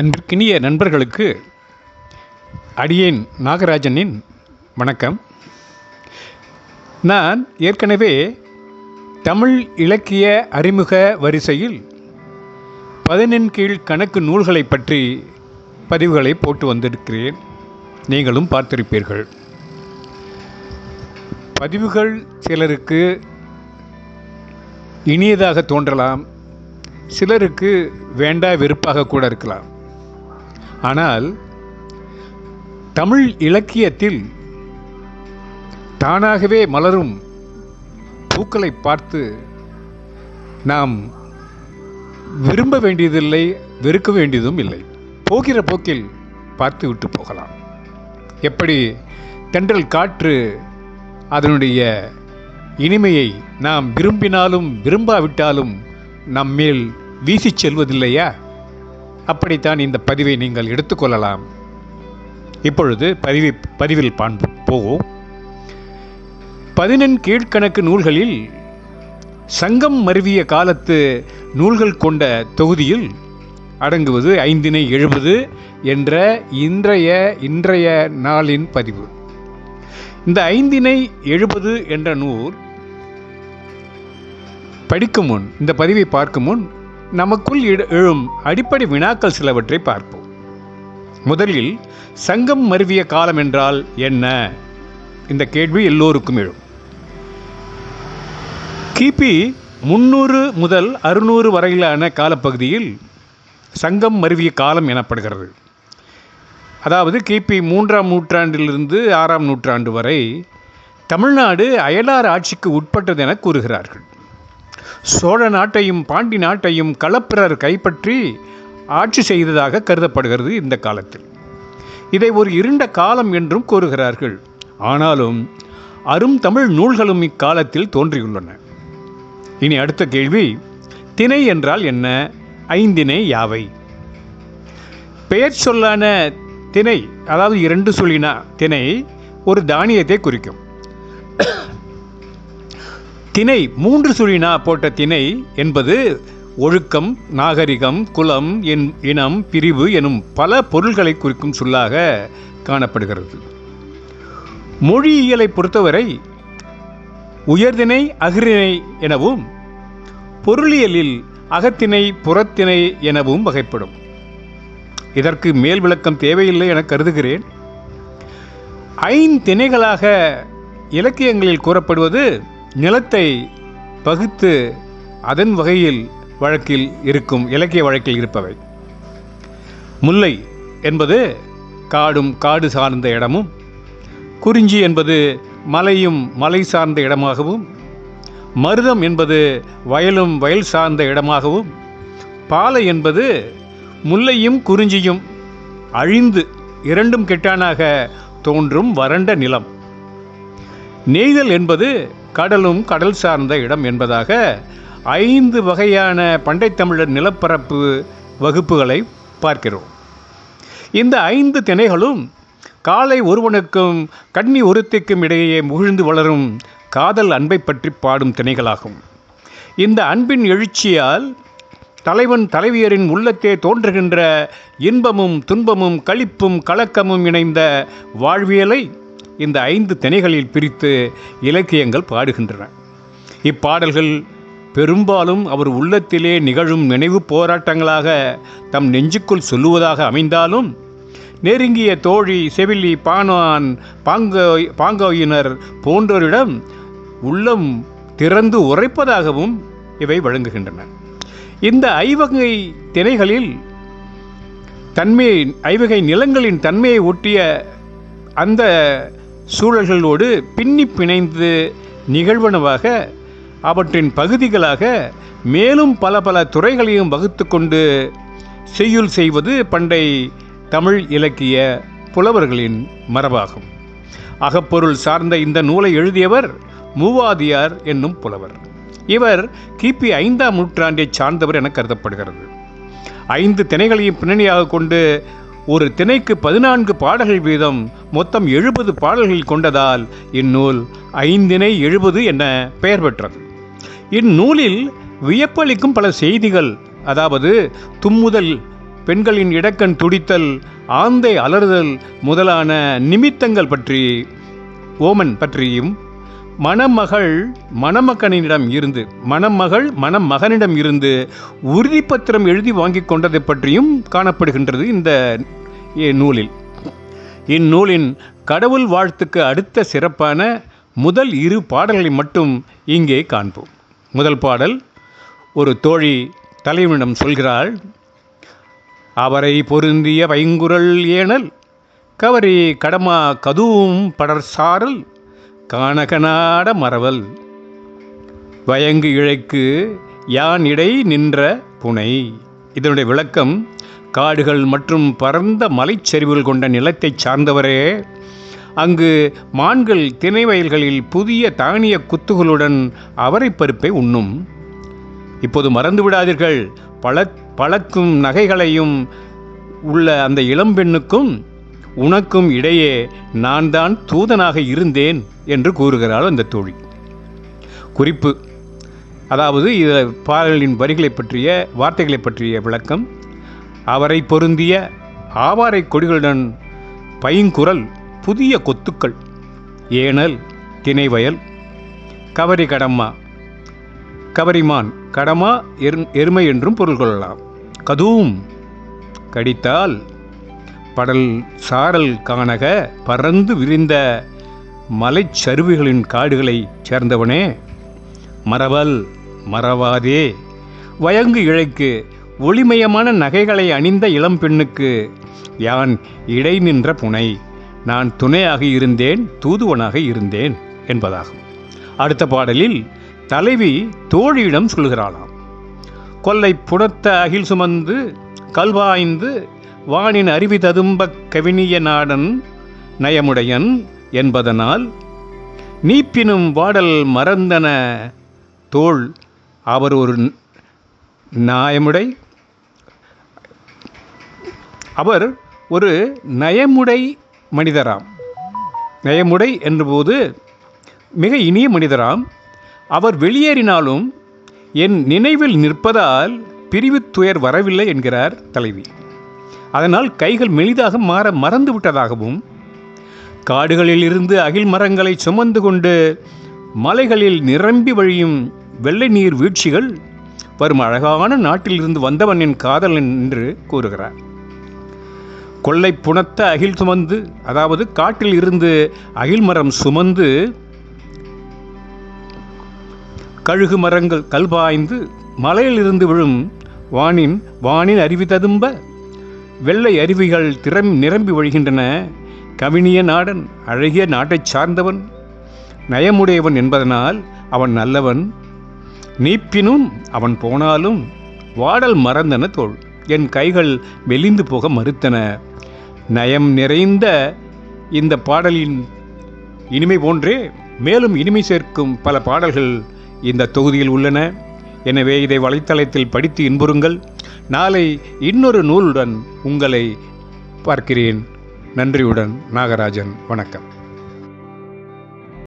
அன்பிற்கினிய நண்பர்களுக்கு அடியேன் நாகராஜனின் வணக்கம். நான் ஏற்கனவே தமிழ் இலக்கிய அறிமுக வரிசையில் பதினெண் கீழ் கணக்கு நூல்களை பற்றி பதிவுகளை போட்டு வந்திருக்கிறேன். நீங்களும் பார்த்திருப்பீர்கள். பதிவுகள் சிலருக்கு இனியதாக தோன்றலாம் சிலருக்கு வேண்டா வெறுப்பாக கூட இருக்கலாம். ஆனால் தமிழ் இலக்கியத்தில் தானாகவே மலரும் பூக்களை பார்த்து நாம் விரும்ப வேண்டியதில்லை வெறுக்க வேண்டியதும் இல்லை. போகிற போக்கில் பார்த்து விட்டு போகலாம். எப்படி தென்றல் காற்று அதனுடைய இனிமையை நாம் விரும்பினாலும் விரும்பாவிட்டாலும் நம்மேல் வீசிச் செல்வதில்லையா? அப்படித்தான் இந்த பதிவை நீங்கள் எடுத்துக்கொள்ளலாம். இப்பொழுது பதிவு பதிவில் பான்பு போவோம். பதினெண் கீழ்கணக்கு நூல்களில் சங்கம் மருவிய காலத்து நூல்கள் கொண்ட தொகுதியில் அடங்குவது ஐந்தினை எழுபது என்ற இன்றைய இன்றைய நாளின் பதிவு. இந்த ஐந்தினை எழுபது என்ற நூல் படிக்கும் முன் இந்த பதிவை பார்க்கும் முன் நமக்குள் எழும் அடிப்படை வினாக்கள் சிலவற்றை பார்ப்போம். முதலில் சங்கம் மருவிய காலம் என்றால் என்ன? இந்த கேள்வி எல்லோருக்கும் எழும். கிபி முன்னூறு முதல் அறுநூறு வரையிலான காலப்பகுதியில் சங்கம் மருவிய காலம் எனப்படுகிறது. அதாவது கிபி மூன்றாம் நூற்றாண்டிலிருந்து ஆறாம் நூற்றாண்டு வரை தமிழ்நாடு அயலார் ஆட்சிக்கு உட்பட்டது என கூறுகிறார்கள். சோழ நாட்டையும் பாண்டி நாட்டையும் களப்பிரர் கைப்பற்றி ஆட்சி செய்ததாக கருதப்படுகிறது இந்த காலத்தில். இதை ஒரு இருண்ட காலம் என்றும் கூறுகிறார்கள். ஆனாலும் அரும் தமிழ் நூல்களும் இக்காலத்தில் தோன்றியுள்ளன. இனி அடுத்த கேள்வி திணை என்றால் என்ன? ஐந்திணை யாவை? பெயர் சொல்லான திணை அதாவது இரண்டு சொல்லினா திணை ஒரு தானியத்தை குறிக்கும். திணை மூன்று சுழினா போட்ட திணை என்பது ஒழுக்கம் நாகரிகம் குலம் என் இனம் பிரிவு எனும் பல பொருள்களை குறிக்கும் சொல்லாக காணப்படுகிறது. மொழியியலை பொறுத்தவரை உயர்திணை அகிரிணை எனவும் பொருளியலில் அகத்திணை புறத்திணை எனவும் வகைப்படும். இதற்கு மேல் விளக்கம் தேவையில்லை என கருதுகிறேன். ஐந்திணைகளாக இலக்கியங்களில் கூறப்படுவது நிலத்தை பகுத்து அதன் வகையில் வழக்கில் இருக்கும் இலக்கிய வழக்கில் இருப்பவை. முல்லை என்பது காடும் காடு சார்ந்த இடமும் குறிஞ்சி என்பது மலையும் மலை சார்ந்த இடமாகவும் மருதம் என்பது வயலும் வயல் சார்ந்த இடமாகவும் பாலை என்பது முல்லையும் குறிஞ்சியும் அழிந்து இரண்டும் கெட்டானாக தோன்றும் வறண்ட நிலம். நெய்தல் என்பது கடலும் கடல் சார்ந்த இடம் என்பதாக ஐந்து வகையான பண்டைத்தமிழர் நிலப்பரப்பு வகுப்புகளை பார்க்கிறோம். இந்த ஐந்து திணைகளும் காலை ஒருவனுக்கும் கன்னி ஒருத்திக்கும் இடையே முகிழ்ந்து வளரும் காதல் அன்பை பற்றி பாடும் திணைகளாகும். இந்த அன்பின் எழுச்சியால் தலைவன் தலைவியரின் உள்ளத்தே தோன்றுகின்ற இன்பமும் துன்பமும் களிப்பும் கலக்கமும் இணைந்த வாழ்வியலை இந்த ஐந்து திணைகளில் பிரித்து இலக்கியங்கள் பாடுகின்றன. இப்பாடல்கள் பெரும்பாலும் அவர் உள்ளத்திலே நிகழும் நினைவு போராட்டங்களாக தம் நெஞ்சுக்குள் சொல்லுவதாக அமைந்தாலும் நெருங்கிய தோழி செவிலி பானான் பாங்கோ பாங்கோயினர் போன்றோரிடம் உள்ளம் திறந்து உரைப்பதாகவும் இவை வழங்குகின்றன. இந்த ஐவகை திணைகளில் தன்மை ஐவகை நிலங்களின் தன்மையை ஒட்டிய அந்த சூழல்களோடு பின்னி பிணைந்து நிகழ்வனவாக அவற்றின் பகுதிகளாக மேலும் பல பல துறைகளையும் வகுத்து கொண்டு செய்யுள் செய்வது பண்டை தமிழ் இலக்கிய புலவர்களின் மரபாகும். அகப்பொருள் சார்ந்த இந்த நூலை எழுதியவர் மூவாதியார் என்னும் புலவர். இவர் கிபி ஐந்தாம் நூற்றாண்டைச் சார்ந்தவர் என கருதப்படுகிறது. ஐந்து திணைகளையும் பின்னணியாக கொண்டு ஒரு திணைக்கு பதினான்கு பாடல்கள் வீதம் மொத்தம் எழுபது பாடல்கள் கொண்டதால் இந்நூல் ஐந்திணை எழுபது என பெயர் பெற்றது. இந்நூலில் வியப்பளிக்கும் பல செய்திகள் அதாவது தும்முதல் பெண்களின் இடக்கண் துடித்தல் ஆந்தை அலறுதல் முதலான நிமித்தங்கள் பற்றி ஓமன் பற்றியும் மணமகள் மணமகனிடம் இருந்து மணமகள் மணமகனிடம் இருந்து உறுதிப்பத்திரம் எழுதி வாங்கி கொண்டதை பற்றியும் காணப்படுகின்றது இந்த நூலில். இந்நூலின் கடவுள் வாழ்த்துக்கு அடுத்த சிறப்பான முதல் இரு பாடல்களை மட்டும் இங்கே காண்போம். முதல் பாடல் ஒரு தோழி தலைவனிடம் சொல்கிறாள் அவரை பொருந்திய வைங்குரல் ஏனல் கவரி கடமா கதுவும் படர் சாரல் காணகனாட மறவல் வயங்கு இழைக்கு யான் இடை நின்ற புனை. இதனுடைய விளக்கம் காடுகள் மற்றும் பரந்த மலைச்சரிவுகள் கொண்ட நிலத்தைச் சார்ந்தவரே. அங்கு மான்கள் திணை வயல்களில் புதிய தானிய குத்துகளுடன் அவரைப் பருப்பை உண்ணும். இப்போது மறந்து விடாதீர்கள். பல பழக்கும் நகைகளையும் உள்ள அந்த இளம்பெண்ணுக்கும் உனக்கும் இடையே நான் தான் தூதனாக இருந்தேன் என்று கூறுகிறாள் அந்த தோழி. குறிப்பு அதாவது இது பாடலின் வரிகளை பற்றிய வார்த்தைகளை பற்றிய விளக்கம் அவரை பொருந்திய ஆவாரை கொடிகளுடன் பைங்குரல் புதிய கொத்துக்கள் ஏனல் திணைவயல் கவரி கடம்மா கவரிமான் கடமா எரு எருமை என்றும் பொருள் கொள்ளலாம். கதூம் கடித்தால் படல் சாரல் காணக பறந்து விரிந்த மலைச்சருவிகளின் காடுகளைச் சேர்ந்தவனே. மறவல் மறவாதே. வயங்கு இழைக்கு ஒளிமயமான நகைகளை அணிந்த இளம்பெண்ணுக்கு யான் இடை நின்ற புனை. நான் துணையாக இருந்தேன் தூதுவனாக இருந்தேன் என்பதாகும். அடுத்த பாடலில் தலைவி தோழியிடம் சொல்கிறாளாம் கொல்லை புணத்த அகில் சுமந்து கல்வாய்ந்து வானின் அருவி ததும்பக் கவினிய நாடன் நயமுடையன் என்பதனால் நீப்பினும் வாடல் மறந்தன தோல் அவர் ஒரு நாயமுடை. அவர் ஒரு நயமுடை மனிதராம். நயமுடை என்றபோது மிக இனிய மனிதராம். அவர் வெளியேறினாலும் என் நினைவில் நிற்பதால் பிரிவு துயர் வரவில்லை என்கிறார் தலைவி. அதனால் கைகள் மெலிதாக மாற மறந்து விட்டதாகவும் காடுகளில் இருந்து அகில் மரங்களை சுமந்து கொண்டு மலைகளில் நிரம்பி வழியும் வெள்ளை நீர் வீழ்ச்சிகள் வரும் அழகான நாட்டிலிருந்து வந்தவனின் காதலன் என்று கூறுகிறார். கொள்ளை புணத்த அகில் சுமந்து அதாவது காட்டில் இருந்து அகில் மரம் சுமந்து கழுகு மரங்கள் கல்பாய்ந்து மலையிலிருந்து விழும் வானின் வானின் அறிவி ததும்ப வெள்ளை அருவிகள் திறம் நிரம்பி வழிகின்றன. கவினிய நாடன் அழகிய நாட்டைச் சார்ந்தவன். நயமுடையவன் என்பதனால் அவன் நல்லவன். நீப்பினும் அவன் போனாலும் வாடல் மறந்தன தோல் என் கைகள் மெலிந்து போக மறுத்தன. நயம் நிறைந்த இந்த பாடலின் இனிமை போன்றே மேலும் இனிமை சேர்க்கும் பல பாடல்கள் இந்த தொகுதியில் உள்ளன. எனவே இதை வலைத்தளத்தில் படித்து இன்புறுங்கள். நாளை இன்னொரு நூலுடன் உங்களை பார்க்கிறேன். நன்றியுடன் நாகராஜன். வணக்கம்.